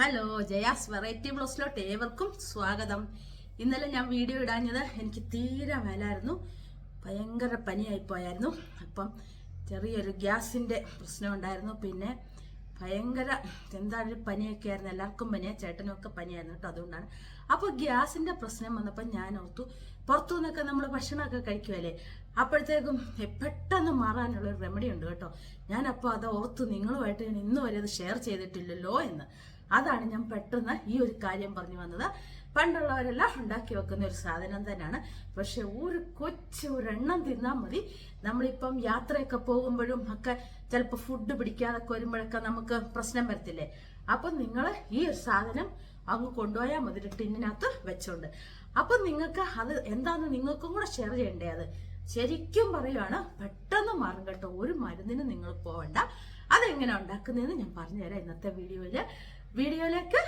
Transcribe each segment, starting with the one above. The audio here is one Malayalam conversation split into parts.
ഹലോ ജയാസ് വെറൈറ്റി ബ്ലോസിലോട്ട് ഏവർക്കും സ്വാഗതം. ഇന്നലെ ഞാൻ വീഡിയോ ഇടാഞ്ഞത് എനിക്ക് തീരെ വേലായിരുന്നു ഭയങ്കര പനിയായി പോയായിരുന്നു. അപ്പം ചെറിയൊരു ഗ്യാസിന്റെ പ്രശ്നം ഉണ്ടായിരുന്നു. പിന്നെ ഭയങ്കര എന്താണ് പനിയൊക്കെ ആയിരുന്നു. എല്ലാവർക്കും പനിയാണ് ചേട്ടനും ഒക്കെ പനിയായിരുന്നു കേട്ടോ അതുകൊണ്ടാണ്. അപ്പോൾ ഗ്യാസിന്റെ പ്രശ്നം വന്നപ്പോൾ ഞാൻ ഓർത്തു പുറത്തു നിന്നൊക്കെ നമ്മൾ ഭക്ഷണമൊക്കെ കഴിക്കുമല്ലേ അപ്പോഴത്തേക്കും പെട്ടെന്ന് മാറാനുള്ള ഒരു റെമഡി ഉണ്ട് കേട്ടോ. ഞാനപ്പോൾ അത് ഓർത്തു നിങ്ങളുമായിട്ട് ഞാൻ ഇന്നുവരെ അത് ഷെയർ ചെയ്തിട്ടില്ലല്ലോ എന്ന്. അതാണ് ഞാൻ പെട്ടെന്ന് ഈ ഒരു കാര്യം പറഞ്ഞു വന്നത്. പണ്ടുള്ളവരെല്ലാം ഉണ്ടാക്കി വെക്കുന്ന ഒരു സാധനം തന്നെയാണ്. പക്ഷെ ഒരു കൊച്ചു ഒരെണ്ണം തിന്നാൽ മതി. നമ്മളിപ്പം യാത്രയൊക്കെ പോകുമ്പോഴും ഒക്കെ ചിലപ്പോൾ ഫുഡ് പിടിക്കാതൊക്കെ വരുമ്പോഴൊക്കെ നമുക്ക് പ്രശ്നം വരത്തില്ലേ? അപ്പം നിങ്ങൾ ഈ ഒരു സാധനം അങ്ങ് കൊണ്ടുപോയാൽ മതി ടിന്നിനകത്ത് വെച്ചോണ്ട്. അപ്പം നിങ്ങൾക്ക് അത് എന്താന്ന് നിങ്ങൾക്കും കൂടെ ഷെയർ ചെയ്യണ്ടേ അത്? ശരിക്കും പറയുവാണ് പെട്ടെന്ന് മാറും കേട്ടോ. ഒരു മരുന്നിന് നിങ്ങൾ പോവണ്ട. അതെങ്ങനെ ഉണ്ടാക്കുന്നതെന്ന് ഞാൻ പറഞ്ഞുതരാം ഇന്നത്തെ വീഡിയോയിൽ. വീഡിയോയിലേക്ക്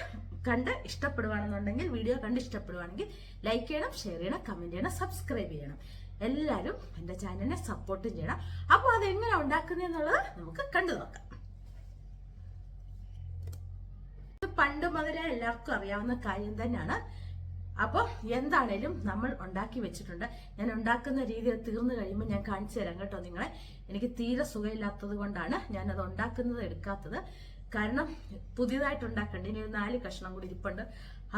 കണ്ട് ഇഷ്ടപ്പെടുവാണെന്നുണ്ടെങ്കിൽ വീഡിയോ കണ്ട് ഇഷ്ടപ്പെടുവാണെങ്കിൽ ലൈക്ക് ചെയ്യണം ഷെയർ ചെയ്യണം കമന്റ് ചെയ്യണം സബ്സ്ക്രൈബ് ചെയ്യണം. എല്ലാവരും എന്റെ ചാനലിനെ സപ്പോർട്ടും ചെയ്യണം. അപ്പോൾ അതെങ്ങനെ ഉണ്ടാക്കുന്നതെന്നുള്ളത് നമുക്ക് കണ്ടു നോക്കാം. പണ്ട് മുതലേ എല്ലാവർക്കും അറിയാവുന്ന കാര്യം തന്നെയാണ്. അപ്പോൾ എന്താണേലും നമ്മൾ ഉണ്ടാക്കി വെച്ചിട്ടുണ്ട്. ഞാൻ ഉണ്ടാക്കുന്ന രീതി തീർന്നു കഴിയുമ്പോൾ ഞാൻ കാണിച്ചു തരാം കേട്ടോ നിങ്ങളെ. എനിക്ക് തീരെ സുഖമില്ലാത്തത് കൊണ്ടാണ് ഞാനത് ഉണ്ടാക്കുന്നത് എടുക്കാത്തത്. കാരണം പുതിയതായിട്ട് ഉണ്ടാക്കേണ്ട ഇനി ഒരു നാല് കഷ്ണം കൂടി ഇരിപ്പുണ്ട്.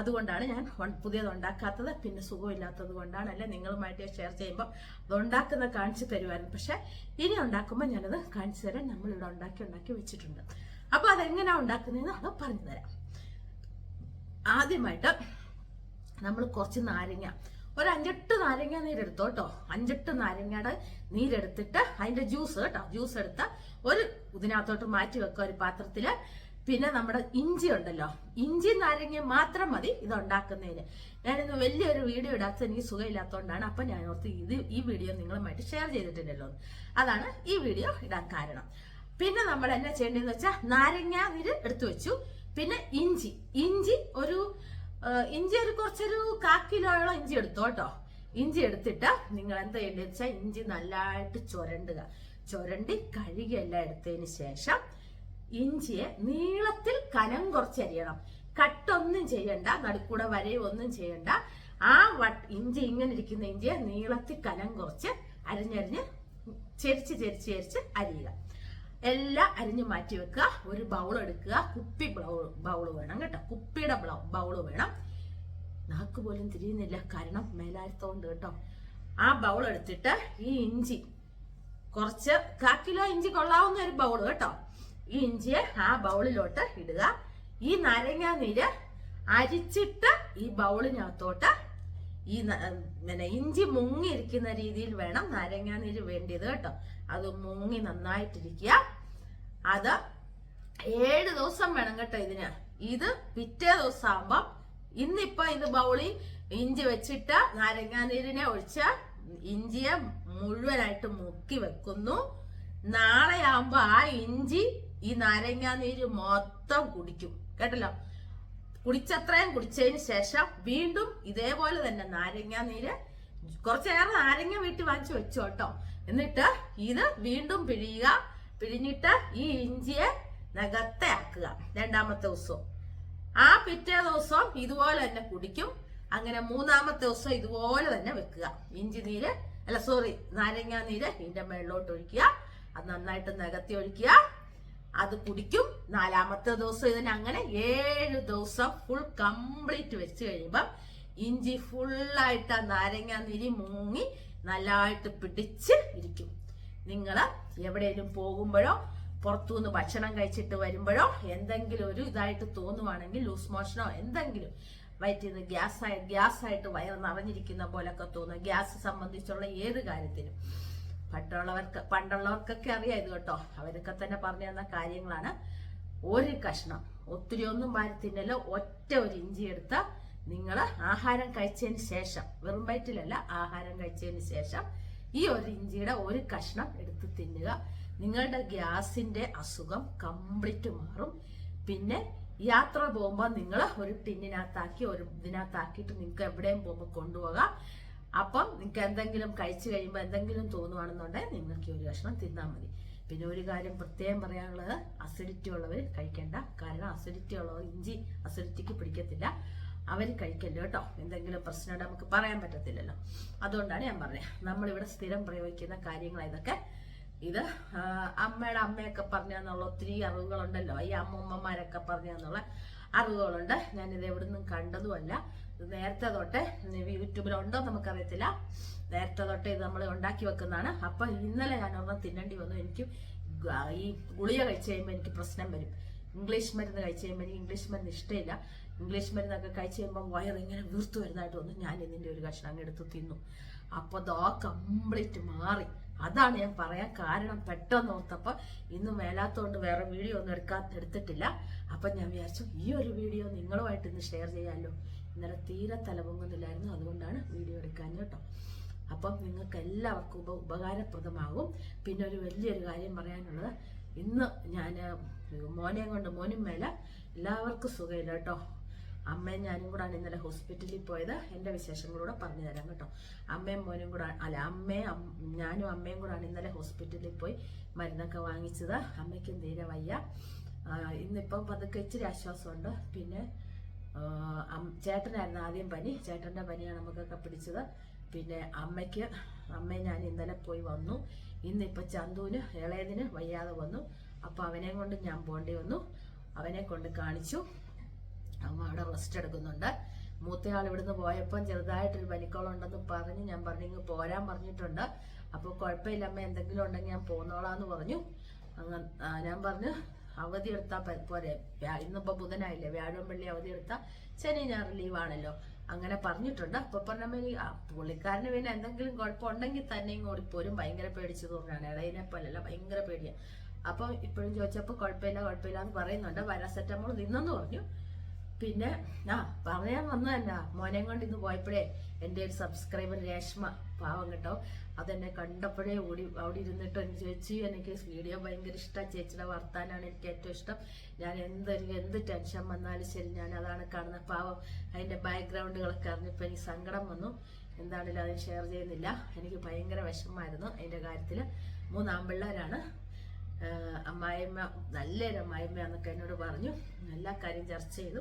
അതുകൊണ്ടാണ് ഞാൻ പുതിയത് ഉണ്ടാക്കാത്തത് പിന്നെ സുഖമില്ലാത്തത് കൊണ്ടാണ് അല്ലെ നിങ്ങളുമായിട്ട് ഷെയർ ചെയ്യുമ്പോൾ അത് ഉണ്ടാക്കുന്നത് കാണിച്ചു തരുമായിരുന്നു പക്ഷെ ഇനി ഉണ്ടാക്കുമ്പോൾ ഞാനത് കാണിച്ചു തരാൻ നമ്മളിവിടെ ഉണ്ടാക്കി ഉണ്ടാക്കി വെച്ചിട്ടുണ്ട്. അപ്പോൾ അതെങ്ങനെയാണ് ഉണ്ടാക്കുന്നതെന്ന് അത് പറഞ്ഞു തരാം ആദ്യമായിട്ട് നമ്മൾ കുറച്ച് നാരങ്ങ ഒരു അഞ്ചെട്ട് നാരങ്ങ നീരെടുത്തോ കേട്ടോ അഞ്ചെട്ട് നാരങ്ങയുടെ നീരെടുത്തിട്ട് അതിന്റെ ജ്യൂസ് കേട്ടോ ജ്യൂസ് എടുത്ത് ഒരു ഇതിനകത്തോട്ട് മാറ്റി വെക്കുക ഒരു പാത്രത്തിൽ. പിന്നെ നമ്മുടെ ഇഞ്ചി ഉണ്ടല്ലോ. ഇഞ്ചി നാരങ്ങ മാത്രം മതി ഇത് ഉണ്ടാക്കുന്നതിന് ഞാനിന്ന് വലിയൊരു വീഡിയോ ഇടാത്ത എനിക്ക് സുഖമില്ലാത്തതുകൊണ്ടാണ് അപ്പൊ ഞാൻ ഓർത്ത് ഇത് ഈ വീഡിയോ നിങ്ങളുമായിട്ട് ഷെയർ ചെയ്തിട്ടില്ലല്ലോ. അതാണ് ഈ വീഡിയോ ഇടാൻ കാരണം. പിന്നെ നമ്മൾ എന്നാ ചെയ്യേണ്ടതെന്ന് വെച്ചാൽ നാരങ്ങ നീര് എടുത്തു വെച്ചു. പിന്നെ ഇഞ്ചി. ഇഞ്ചി ഒരു ഇഞ്ചി ഒരു കുറച്ചൊരു കാ ഇഞ്ചി എടുത്തോ കേട്ടോ. ഇഞ്ചി എടുത്തിട്ട് നിങ്ങൾ എന്താ ചെയ്യേണ്ടത് വെച്ചാൽ ഇഞ്ചി നല്ലതായിട്ട് ചുരണ്ടുക. ചുരണ്ടി കഴുകിയെല്ലാം എടുത്തതിന് ശേഷം ഇഞ്ചിയെ നീളത്തിൽ കനം കുറച്ചരിയണം കട്ടൊന്നും ചെയ്യണ്ട നടുക്കൂടെ ഒന്നും ചെയ്യണ്ട. ആ ഇഞ്ചി ഇങ്ങനെ ഇരിക്കുന്ന ഇഞ്ചിയെ നീളത്തിൽ കനം കുറച്ച് അരിഞ്ഞരിഞ്ഞ് ചെരിച്ച് ചെരിച്ച് ചെരിച്ച് അരിയുക. എല്ലാം അരിഞ്ഞ് മാറ്റി വെക്കുക. ഒരു ബൗൾ എടുക്കുക. കുപ്പി ബൗൾ വേണം കേട്ടോ. കുപ്പിയുടെ ബൗൾ വേണം. നാക്ക് പോലും തിരിയുന്നില്ല. കാരണം മേലാരത്തോണ്ട് കേട്ടോ. ആ ബൗൾ എടുത്തിട്ട് ഈ ഇഞ്ചി കുറച്ച് കാ കിലോ ഇഞ്ചി കൊള്ളാവുന്ന ഒരു ബൗൾ കേട്ടോ. ഈ ഇഞ്ചിയെ ആ ബൗളിലോട്ട് ഇടുക. ഈ നാരങ്ങ നീര് അരിച്ചിട്ട് ഈ ബൗളിനകത്തോട്ട് ഈ പിന്നെ ഇഞ്ചി മുങ്ങിയിരിക്കുന്ന രീതിയിൽ വേണം നാരങ്ങാനീര് വേണ്ടിയത് കേട്ടോ. അത് മുങ്ങി നന്നായിട്ടിരിക്കുക. അത് ഏഴ് ദിവസം വേണം കേട്ടോ ഇതിന്. ഇത് പിറ്റേ ദിവസം ആകുമ്പം ഇന്നിപ്പോ ഇത് ബൗളി ഇഞ്ചി വെച്ചിട്ട് നാരങ്ങാനീരിനെ ഒഴിച്ച് ഇഞ്ചിയെ മുഴുവനായിട്ട് മുക്കി വെക്കുന്നു. നാളെ ആകുമ്പോ ആ ഇഞ്ചി ഈ നാരങ്ങാനീര് മൊത്തം കുടിക്കും. കേട്ടല്ലോ? കുടിച്ചത്രയും കുടിച്ചതിന് ശേഷം വീണ്ടും ഇതേപോലെ തന്നെ നാരങ്ങാനീര് കുറച്ചേറെ നാരങ്ങ വീട്ടിൽ വാങ്ങിച്ചു വെച്ചു കേട്ടോ എന്നിട്ട് ഇത് വീണ്ടും പിഴിയുക. പിഴിഞ്ഞിട്ട് ഈ ഇഞ്ചിയെ നഗത്തെ ആക്കുക. രണ്ടാമത്തെ ദിവസവും ആ പിറ്റേ ദിവസം ഇതുപോലെ തന്നെ കുടിക്കും. അങ്ങനെ മൂന്നാമത്തെ ദിവസം ഇതുപോലെ തന്നെ വെക്കുക. ഇഞ്ചി നീര് അല്ല സോറി നാരങ്ങാ നീര് ഇതിന്റെ മേളിലോട്ട് ഒഴിക്കുക. അത് നന്നായിട്ട് നികത്തി ഒഴിക്കുക. അത് കുടിക്കും. നാലാമത്തെ ദിവസം ഇതിന് അങ്ങനെ ഏഴ് ദിവസം ഫുൾ കംപ്ലീറ്റ് വെച്ച് കഴിയുമ്പം ഇഞ്ചി ഫുള്ളായിട്ട് ആ നാരങ്ങാ നീര് മുങ്ങി നല്ലതായിട്ട് പിടിച്ച് ഇരിക്കും. നിങ്ങൾ എവിടെയെങ്കിലും പോകുമ്പോഴോ പുറത്തുനിന്ന് ഭക്ഷണം കഴിച്ചിട്ട് വരുമ്പോഴോ എന്തെങ്കിലും ഒരു ഇതായിട്ട് തോന്നുവാണെങ്കിൽ ലൂസ് മോഷനോ എന്തെങ്കിലും വയറ്റിൽ നിന്ന് ഗ്യാസ് ആയി ഗ്യാസ് ആയിട്ട് വയറ് നിറഞ്ഞിരിക്കുന്ന പോലൊക്കെ തോന്നുക ഗ്യാസ് സംബന്ധിച്ചുള്ള ഏത് കാര്യത്തിലും പണ്ടുള്ളവർക്ക് പണ്ടുള്ളവർക്കൊക്കെ അറിയാം ഇത് കേട്ടോ. അവരൊക്കെ തന്നെ പറഞ്ഞു തന്ന കാര്യങ്ങളാണ്. ഒരു കഷ്ണം ഒത്തിരി ഒന്നും വാരി തിന്നലോ ഒറ്റ ഒരു ഇഞ്ചി എടുത്ത നിങ്ങൾ ആഹാരം കഴിച്ചതിന് ശേഷം വെറും വയറ്റിലല്ല ആഹാരം കഴിച്ചതിന് ശേഷം ഈ ഒരു ഇഞ്ചിയുടെ ഒരു കഷ്ണം എടുത്ത് തിന്നുക. നിങ്ങളുടെ ഗ്യാസിന്റെ അസുഖം കംപ്ലീറ്റ് മാറും. പിന്നെ യാത്ര പോകുമ്പോൾ നിങ്ങൾ ഒരു ടിന്നിനകത്താക്കി ഒരു ഇതിനകത്താക്കിയിട്ട് നിങ്ങൾക്ക് എവിടെയും പോകുമ്പോൾ കൊണ്ടുപോകാം. അപ്പം നിങ്ങൾക്ക് എന്തെങ്കിലും കഴിച്ചു കഴിയുമ്പോൾ എന്തെങ്കിലും തോന്നുവാണെന്നുണ്ടെങ്കിൽ നിങ്ങൾക്ക് ഒരു കഷ്ണം തിന്നാൽ മതി. പിന്നെ ഒരു കാര്യം പ്രത്യേകം പറയാനുള്ളത് അസിഡിറ്റി ഉള്ളവർ കഴിക്കേണ്ട. കാരണം അസിഡിറ്റി ഉള്ളവർ ഇഞ്ചി അസിഡിറ്റിക്ക് പിടിക്കത്തില്ല. അവർ കഴിക്കല്ലോ കേട്ടോ? എന്തെങ്കിലും പ്രശ്നം നമുക്ക് പറയാൻ പറ്റത്തില്ലല്ലോ. അതുകൊണ്ടാണ് ഞാൻ പറഞ്ഞത്. നമ്മളിവിടെ സ്ഥിരം പ്രയോഗിക്കുന്ന കാര്യങ്ങൾ ഇതൊക്കെ. ഇത് അമ്മയുടെ അമ്മയൊക്കെ പറഞ്ഞെന്നുള്ള ഒത്തിരി അറിവുകളുണ്ടല്ലോ. ഈ അമ്മൂമ്മമാരൊക്കെ പറഞ്ഞെന്നുള്ള അറിവുകളുണ്ട്. ഞാനിത് എവിടെ നിന്നും കണ്ടതുമല്ല നേരത്തെ തൊട്ട് യൂട്യൂബിലുണ്ടോ നമുക്കറിയത്തില്ല. നേരത്തെ തൊട്ട് ഇത് നമ്മൾ ഉണ്ടാക്കി വെക്കുന്നതാണ്. അപ്പൊ ഇന്നലെ ഒരെണ്ണം തിന്നേണ്ടി വന്നു. എനിക്ക് ഈ ഗുളിക കഴിച്ചു കഴിയുമ്പോൾ എനിക്ക് പ്രശ്നം വരും. ഇംഗ്ലീഷ് മരുന്ന് കഴിച്ച് കഴിയുമ്പോൾ എനിക്ക് ഇംഗ്ലീഷ് മരുന്ന് ഇഷ്ടമില്ല. ഇംഗ്ലീഷ് മരുന്നൊക്കെ കഴിച്ച് കഴിയുമ്പോൾ വയർ ഇങ്ങനെ വീർത്തു വരുന്നതായിട്ട് വന്നു ഞാൻ ഇതിന്റെ ഒരു കഷ്ണം അങ്ങ് എടുത്ത് തിന്നു. അപ്പോൾ ദാ കംപ്ലീറ്റ് മാറി. അതാണ് ഞാൻ പറയാൻ കാരണം. പെട്ടെന്ന് ഓർത്തപ്പോൾ ഇന്ന് മേലാത്തോണ്ട് വേറെ വീഡിയോ ഒന്നും എടുക്കാൻ എടുത്തിട്ടില്ല. അപ്പം ഞാൻ വിചാരിച്ചു ഈ ഒരു വീഡിയോ നിങ്ങളുമായിട്ട് ഇന്ന് ഷെയർ ചെയ്യാമല്ലോ ഇന്നലെ തീരെ തലപൊങ്ങുന്നില്ലായിരുന്നു. അതുകൊണ്ടാണ് വീഡിയോ എടുക്കാൻ കേട്ടോ. അപ്പം നിങ്ങൾക്ക് എല്ലാവർക്കും ഉപ ഉപകാരപ്രദമാകും. പിന്നെ ഒരു വലിയൊരു കാര്യം പറയാനുള്ളത്. ഇന്ന് ഞാൻ മോനെയും കൊണ്ട് മോനും മേലെ എല്ലാവർക്കും സുഖമില്ല കേട്ടോ. അമ്മയും ഞാനും കൂടാണ് ഇന്നലെ ഹോസ്പിറ്റലിൽ പോയത്. എന്റെ വിശേഷങ്ങളൂടെ പറഞ്ഞു തരാം കേട്ടോ. അമ്മയും മോനും കൂടെ അല്ല അമ്മയും ഞാനും അമ്മയും കൂടാണ് ഇന്നലെ ഹോസ്പിറ്റലിൽ പോയി മരുന്നൊക്കെ വാങ്ങിച്ചത്. അമ്മയ്ക്കും തീരെ വയ്യ. ഇന്നിപ്പം പതുക്കെ ഇച്ചിരി ആശ്വാസമുണ്ട്. പിന്നെ ചേട്ടനായിരുന്നു ആദ്യം പനി. ചേട്ടന്റെ പനിയാണ് നമുക്കൊക്കെ പിടിച്ചത്. പിന്നെ അമ്മയ്ക്ക് അമ്മയും ഞാൻ ഇന്നലെ പോയി വന്നു. ഇന്നിപ്പോൾ ചന്തുവിന് ഇളയതിന് വയ്യാതെ വന്നു. അപ്പോൾ അവനെ കൊണ്ട് ഞാൻ പോണ്ടി വന്നു. അവനെ കൊണ്ട് കാണിച്ചു. അമ്മ അവിടെ റെസ്റ്റ് എടുക്കുന്നുണ്ട്. മൂത്തയാൾ ഇവിടുന്ന് പോയപ്പോൾ ചെറുതായിട്ടൊരു പനിക്കോളുണ്ടെന്ന് പറഞ്ഞ് ഞാൻ പറഞ്ഞു ഇങ്ങ് പോരാൻ പറഞ്ഞിട്ടുണ്ട്. അപ്പോൾ കുഴപ്പമില്ല അമ്മ എന്തെങ്കിലും ഉണ്ടെങ്കിൽ ഞാൻ പോന്നോളാന്ന് പറഞ്ഞു. അങ്ങ് ഞാൻ പറഞ്ഞു അവധി എടുത്താൽ പോരെ. ഇന്നിപ്പോൾ ഇന്നിപ്പോ ബുധനായില്ലേ വ്യാഴം വെള്ളി അവധി എടുത്താൽ ശനി ഞാൻ ലീവാണല്ലോ അങ്ങനെ പറഞ്ഞിട്ടുണ്ട്. അപ്പൊ പറഞ്ഞ പുള്ളിക്കാരന് പിന്നെ എന്തെങ്കിലും കുഴപ്പമുണ്ടെങ്കിൽ തന്നെ ഇങ്ങോട്ട് പോലും ഭയങ്കര പേടിച്ചു തോന്നുകയാണ് ഇടയിനെ പോലല്ല ഭയങ്കര പേടിയാണ് അപ്പൊ ഇപ്പോഴും ചോദിച്ചപ്പോൾ കുഴപ്പമില്ല കുഴപ്പമില്ല എന്ന് പറയുന്നുണ്ട്. പാരാസെറ്റമോൾ നിന്നെന്ന് പറഞ്ഞു. പിന്നെ ആ പറയാൻ വന്നു തന്നെ മോനെ കൊണ്ട് ഇന്ന് പോയപ്പോഴേ എന്റെ ഒരു സബ്സ്ക്രൈബർ രേഷ്മ പാവം കേട്ടോ അതെന്നെ കണ്ടപ്പോഴേ ഓടി അവിടെ ഇരുന്നിട്ട് എനിക്ക് ചേച്ചി എനിക്ക് വീഡിയോ ഭയങ്കര ഇഷ്ടമാണ് ചേച്ചിയുടെ വർത്താനാണ് എനിക്ക് ഏറ്റവും ഇഷ്ടം. ഞാൻ എന്ത് എന്ത് ടെൻഷൻ വന്നാലും ശരി ഞാൻ അതാണ് കാണുന്നത് പാവം അതിന്റെ ബാക്ക്ഗ്രൗണ്ടുകളൊക്കെ അറിഞ്ഞപ്പോൾ എനിക്ക് സങ്കടം വന്നു. എന്താണെങ്കിലും അത് ഷെയർ ചെയ്യുന്നില്ല. എനിക്ക് ഭയങ്കര വിഷമമായിരുന്നു. അതിന്റെ കാര്യത്തിൽ മൂന്ന് ആൺപിള്ളേരാണ് നല്ലൊരു അമ്മായിമ്മ എന്നൊക്കെ എന്നോട് പറഞ്ഞു. എല്ലാ കാര്യം ചർച്ച ചെയ്തു.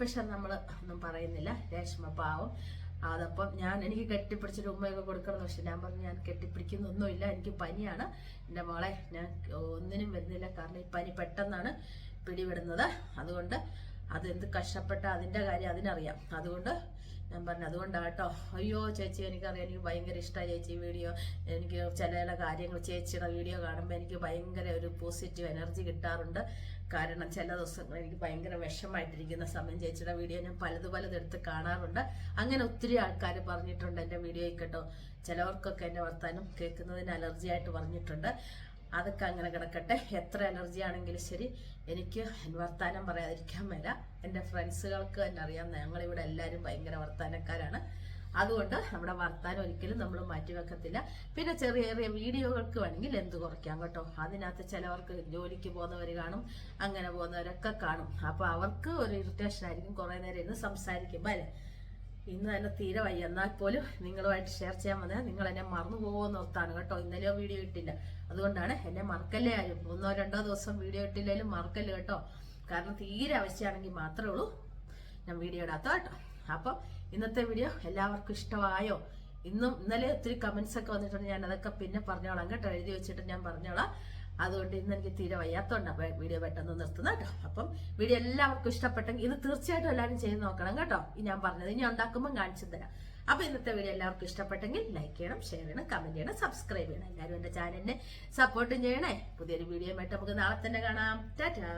പക്ഷെ നമ്മൾ ഒന്നും പറയുന്നില്ല. രേഷ്മ പാവം. അതപ്പം ഞാൻ എനിക്ക് കെട്ടിപ്പിടിച്ചൊരു ഉമ്മയൊക്കെ കൊടുക്കണം പക്ഷെ ഞാൻ പറഞ്ഞു ഞാൻ കെട്ടിപ്പിടിക്കുന്നൊന്നുമില്ല എനിക്ക് പനിയാണ്. എന്റെ മോളെ ഞാൻ ഒന്നിനും വരുന്നില്ല. കാരണം ഈ പനി പെട്ടെന്നാണ് പിടിവിടുന്നത് അതുകൊണ്ട് അതെന്ത് കഷ്ടപ്പെട്ട അതിന്റെ കാര്യം അതിനറിയാം. അതുകൊണ്ട് ഞാൻ പറഞ്ഞു അതുകൊണ്ടാണ് കേട്ടോ അയ്യോ ചേച്ചി എനിക്കറിയാം എനിക്ക് ഭയങ്കര ഇഷ്ടമായി ചേച്ചി വീഡിയോ. എനിക്ക് ചില ചില കാര്യങ്ങൾ ചേച്ചിയുടെ വീഡിയോ കാണുമ്പോൾ എനിക്ക് ഭയങ്കര ഒരു പോസിറ്റീവ് എനർജി കിട്ടാറുണ്ട്. കാരണം ചില ദിവസങ്ങൾ എനിക്ക് ഭയങ്കര വിഷമായിട്ടിരിക്കുന്ന സമയം ചേച്ചിയുടെ വീഡിയോ ഞാൻ പലത് പലത് എടുത്ത് കാണാറുണ്ട്. അങ്ങനെ ഒത്തിരി ആൾക്കാർ പറഞ്ഞിട്ടുണ്ട് എന്റെ വീഡിയോയിൽ കേട്ടോ. ചിലവർക്കൊക്കെ എന്റെ വർത്താനം കേൾക്കുന്നതിന് അലർജി ആയിട്ട് പറഞ്ഞിട്ടുണ്ട്. അതൊക്കെ അങ്ങനെ കിടക്കട്ടെ. എത്ര എനർജി ആണെങ്കിലും ശരി. എനിക്ക് വർത്താനം പറയാതിരിക്കാൻ മേല. എന്റെ ഫ്രണ്ട്സുകൾക്ക് തന്നെ അറിയാം. ഞങ്ങളിവിടെ എല്ലാവരും ഭയങ്കര വർത്താനക്കാരാണ്. അതുകൊണ്ട് നമ്മുടെ വർത്താനം ഒരിക്കലും നമ്മൾ മാറ്റിവെക്കത്തില്ല പിന്നെ ചെറിയ ചെറിയ വീഡിയോകൾക്ക് വേണമെങ്കിൽ എന്ത് കുറയ്ക്കാം കേട്ടോ. അതിനകത്ത് ചിലവർക്ക് ജോലിക്ക് പോകുന്നവർ കാണും അങ്ങനെ പോകുന്നവരൊക്കെ കാണും. അപ്പോൾ അവർക്ക് ഒരു ഇറിറ്റേഷൻ ആയിരിക്കും. കുറേ നേരം ഇരുന്ന് സംസാരിക്കുമ്പോൾ അല്ലേ? ഇന്ന് തന്നെ തീരെ വയ്യ. എന്നാൽ പോലും നിങ്ങളുമായിട്ട് ഷെയർ ചെയ്യാൻ വന്നാൽ നിങ്ങൾ എന്നെ മറന്നു പോകുമെന്ന് ഓർത്താണ് കേട്ടോ. ഇന്നലെയോ വീഡിയോ ഇട്ടില്ല. അതുകൊണ്ടാണ് എന്നെ മറക്കല്ലേ ആരും. ഒന്നോ രണ്ടോ ദിവസം വീഡിയോ ഇട്ടില്ലെങ്കിലും മറക്കല്ലേ കേട്ടോ. കാരണം തീരെ ആവശ്യമാണെങ്കിൽ മാത്രമേ ഉള്ളൂ ഞാൻ വീഡിയോ ഇടാത്ത കേട്ടോ. അപ്പം ഇന്നത്തെ വീഡിയോ എല്ലാവർക്കും ഇഷ്ടമായോ? ഇന്നും ഇന്നലെ ഒത്തിരി കമന്റ്സ് ഒക്കെ വന്നിട്ടുണ്ട്. ഞാൻ അതൊക്കെ പിന്നെ പറഞ്ഞോളാം കേട്ടോ. എഴുതി വെച്ചിട്ട് ഞാൻ പറഞ്ഞോളാം. അതുകൊണ്ട് ഇന്ന് എനിക്ക് തീരെ വയ്യാത്തോണ്ട് അപ്പൊ വീഡിയോ പെട്ടെന്ന് നിർത്തുന്ന കേട്ടോ. അപ്പം വീഡിയോ എല്ലാവർക്കും ഇഷ്ടപ്പെട്ടെങ്കിൽ ഇത് തീർച്ചയായിട്ടും എല്ലാവരും ചെയ്ത് നോക്കണം കേട്ടോ. ഞാൻ പറഞ്ഞത് ഇനി ഉണ്ടാക്കുമ്പോൾ കാണിച്ചു തരാം. അപ്പൊ ഇന്നത്തെ വീഡിയോ എല്ലാവർക്കും ഇഷ്ടപ്പെട്ടെങ്കിൽ ലൈക്ക് ചെയ്യണം ഷെയർ ചെയ്യണം കമന്റ് ചെയ്യണം സബ്സ്ക്രൈബ് ചെയ്യണം. എല്ലാവരും എന്റെ ചാനലിനെ സപ്പോർട്ടും ചെയ്യണേ. പുതിയൊരു വീഡിയോ ആയിട്ട് നമുക്ക് നാളെ തന്നെ കാണാം. ടാറ്റാ.